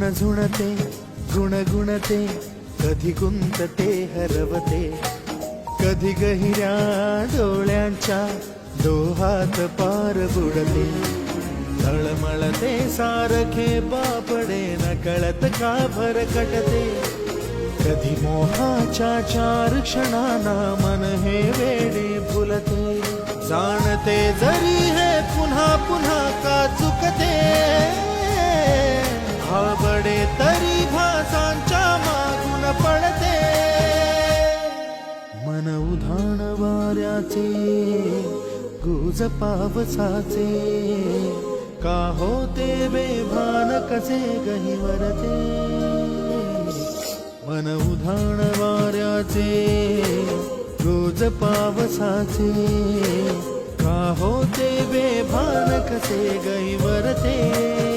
झुणझुणते गुणगुणते कधी गुंतते हरवते. कधी गहिऱ्या डोळ्यांच्या दोहात पार बुडते. तळमळते सारखे बापडे न कळत का भरकटते कधी मोहाच्या चार क्षणाना मन हे वेडे फुलते. जाणते जरी हे पुन्हा पुन्हा पडे तरी भासांच्या मागून पडते. मन उधाण वाऱ्याचे गुज पावसाचे का होते बेभान कसे गहिवरते मन उधाण वाऱ्याचे रोज पावसाचे का होते बेभान कसे गैवरते